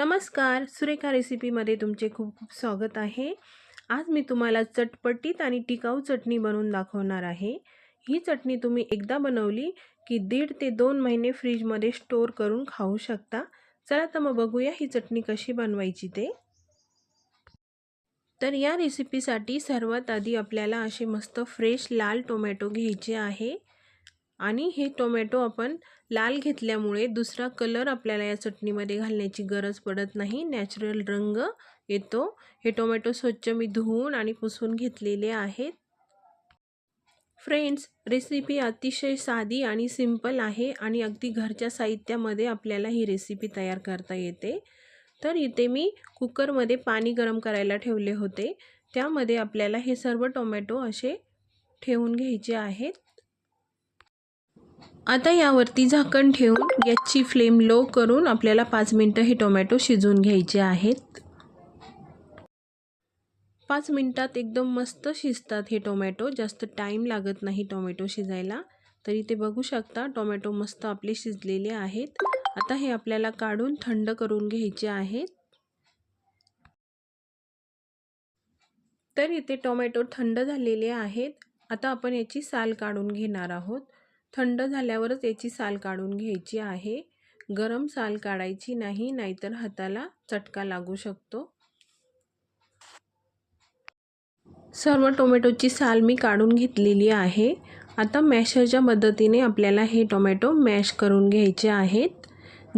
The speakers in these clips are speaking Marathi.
नमस्कार सुरेखा रेसिपीमध्ये तुमचे खूप खूप स्वागत आहे. आज मी तुम्हाला चटपटीत आणि टिकाऊ चटणी बनवून दाखवणार आहे. ही चटणी तुम्ही एकदा बनवली की दीड ते दोन महिने फ्रीजमध्ये स्टोअर करून खाऊ शकता. चला तर मग बघूया ही चटणी कशी बनवायची ते. तर या रेसिपीसाठी सर्वात आधी आपल्याला असे मस्त फ्रेश लाल टोमॅटो घ्यायचे आहे. आणि हे टोमॅटो आपण लाल घेतल्यामुळे दुसरा कलर आपल्याला या चटणीमध्ये घालण्याची गरज पडत नाही. नॅचरल रंग येतो. हे टोमॅटो स्वच्छ मी धुवून आणि पुसून घेतलेले आहेत. फ्रेंड्स रेसिपी अतिशय साधी आणि सिंपल आहे आणि अगदी घरच्या साहित्यामध्ये आपल्याला ही रेसिपी तयार करता येते. तर इथे मी कुकरमध्ये पाणी गरम करायला ठेवले होते. त्यामध्ये आपल्याला हे सर्व टोमॅटो असे ठेवून घ्यायचे आहेत. आता यावरती झाकण ठेवून गॅसची फ्लेम लो करून आपल्याला पाच मिनटं हे टोमॅटो शिजवून घ्यायचे आहेत. पाच मिनटात एकदम मस्त शिजतात हे टोमॅटो. जास्त टाईम लागत नाही टोमॅटो शिजायला. तरी ते बघू शकता टोमॅटो मस्त आपले शिजलेले आहेत. आता हे आपल्याला काढून थंड करून घ्यायचे आहेत. तर इथे टोमॅटो थंड झालेले आहेत. आता आपण याची साल काढून घेणार आहोत. थंड झाल्यावरच याची साल काढून घ्यायची आहे. गरम साल काढायची नाही नाहीतर हाताला चटका लागू शकतो. सर्व टोमॅटोची साल मी काढून घेतलेली आहे. आता मॅशरच्या मदतीने आपल्याला हे टोमॅटो मॅश करून घ्यायचे आहेत.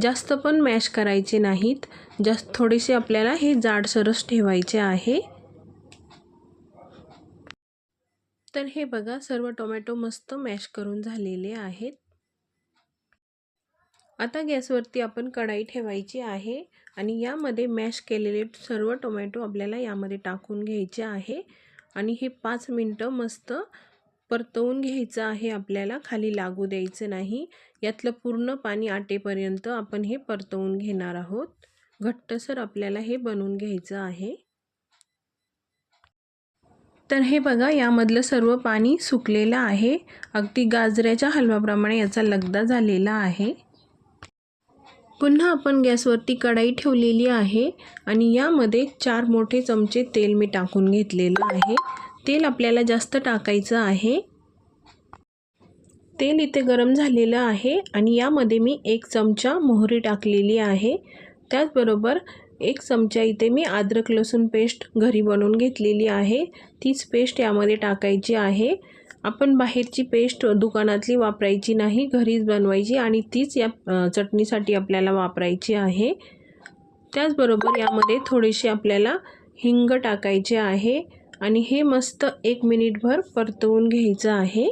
जास्त पण मॅश करायचे नाहीत. जास्त थोडेसे आपल्याला हे जाडसरच ठेवायचे आहे. तर हे बघा सर्व टोमॅटो मस्त मॅश करून झालेले आहेत. आता गॅसवरती आपण कढाई ठेवायची आहे आणि यामध्ये मॅश केलेले सर्व टोमॅटो आपल्याला यामध्ये टाकून घ्यायचे आहे. आणि हे पाच मिनटं मस्त परतवून घ्यायचं आहे आपल्याला खाली लागू द्यायचं नाही. यातलं पूर्ण पाणी आटेपर्यंत आपण हे परतवून घेणार आहोत. घट्टसर आपल्याला हे बनवून घ्यायचं आहे. तर हे बघा यामधलं सर्व पाणी सुकलेलं आहे. अगदी गाजऱ्याच्या हलवाप्रमाणे याचा लगदा झालेला आहे. पुन्हा आपण गॅसवरती कढाई ठेवलेली आहे आणि यामध्ये चार मोठे चमचे तेल मी टाकून घेतलेलं आहे. तेल आपल्याला जास्त टाकायचं आहे. तेल इथे गरम झालेलं आहे आणि यामध्ये मी एक चमचा मोहरी टाकलेली आहे. त्याचबरोबर एक चमचा इथे मी अद्रक लसूण पेस्ट घरी बनवून घेतलेली आहे. तीच पेस्ट यामध्ये टाकायची आहे. आपण बाहेरची पेस्ट दुकानातली वापरायची नाही घरीच बनवायची आणि तीच या चटणीसाठी आपल्याला वापरायची आहे. त्याचबरोबर यामध्ये थोडेसे आपल्याला हिंग टाकायचे आहे आणि हे मस्त एक मिनिटभर परतवून घ्यायचं आहे.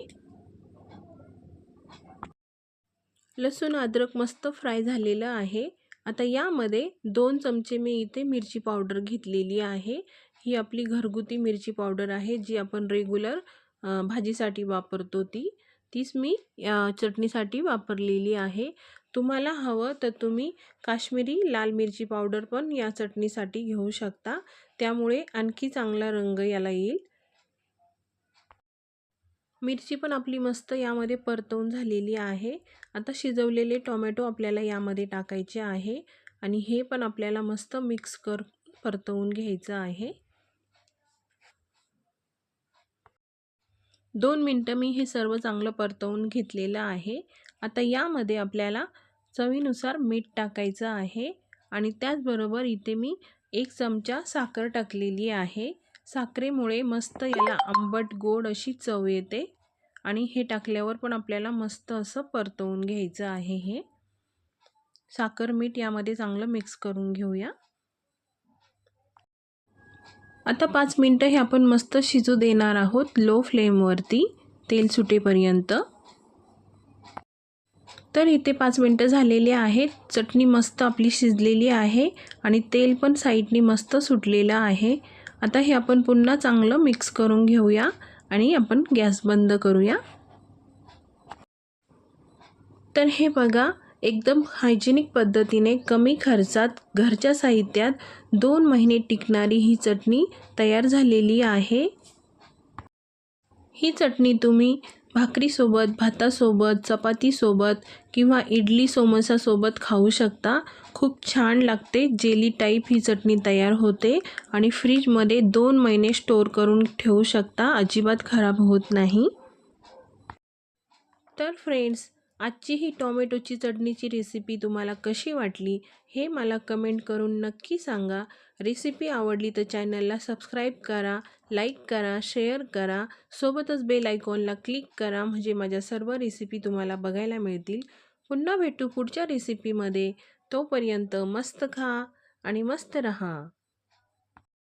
लसूण अद्रक मस्त फ्राय झालेलं आहे. आता यामध्ये दोन चमचे मी इथे मिरची पावडर घेतलेली आहे. ही आपली घरगुती मिरची पावडर आहे जी आपण रेग्युलर भाजीसाठी वापरतो ती. तीच मी या चटणीसाठी वापरलेली आहे. तुम्हाला हवं तर तुम्ही काश्मीरी लाल मिरची पावडर पण या चटणीसाठी घेऊ शकता. त्यामुळे आणखी चांगला रंग याला येईल. मिरची पण आपली मस्त यामध्ये परतवून झालेली आहे. आता शिजवलेले टोमॅटो आपल्याला यामध्ये टाकायचे आहे. आणि हे पण आपल्याला मस्त मिक्स कर परतवून घ्यायचं आहे. दोन मिनटं मी हे सर्व चांगलं परतवून घेतलेलं आहे. आता यामध्ये आपल्याला चवीनुसार मीठ टाकायचं आहे. आणि त्याचबरोबर इथे मी एक चमचा साखर टाकलेली आहे. साखरेमुळे मस्त याला आंबट गोड अशी चव येते आणि हे टाकल्यावर पण आपल्याला मस्त असं परतवून घ्यायचं आहे हे. साखर मीठ यामध्ये चांगलं मिक्स करून घेऊया. आता पाच मिनटं हे आपण मस्त शिजू देणार आहोत लो फ्लेमवरती तेल सुटेपर्यंत. तर इथे पाच मिनटं झालेली आहेत चटणी मस्त आपली शिजलेली आहे आणि तेल पण साईडनी मस्त सुटलेलं आहे. आता हे आपण पुन्हा चांगलं मिक्स करून घेऊया आणि आपण गॅस बंद करूया. तर हे बघा एकदम हायजेनिक पद्धतीने कमी खर्चात घरच्या साहित्यात दोन महिने टिकणारी ही चटणी तयार झालेली आहे. ही चटणी तुम्ही भाकरीसोबत भातासोबत चपातीसोबत किंवा इडली समोसासोबत खाऊ शकता. खूप छान लागते. जेली टाईप ही चटणी तयार होते आणि फ्रीजमध्ये दोन महिने स्टोर करून ठेवू शकता. अजिबात खराब होत नाही. तर फ्रेंड्स आजची ही टॉमॅटोची चटणीची रेसिपी तुम्हाला कशी वाटली हे मला कमेंट करून नक्की सांगा. रेसिपी आवडली तर चॅनलला सबस्क्राईब करा लाईक करा शेअर करा. सोबतच बेल आयकॉनला क्लिक करा म्हणजे माझ्या सर्व रेसिपी तुम्हाला बघायला मिळतील. पुन्हा भेटू पुढच्या रेसिपीमध्ये तोपर्यंत मस्त खा आणि मस्त रहा.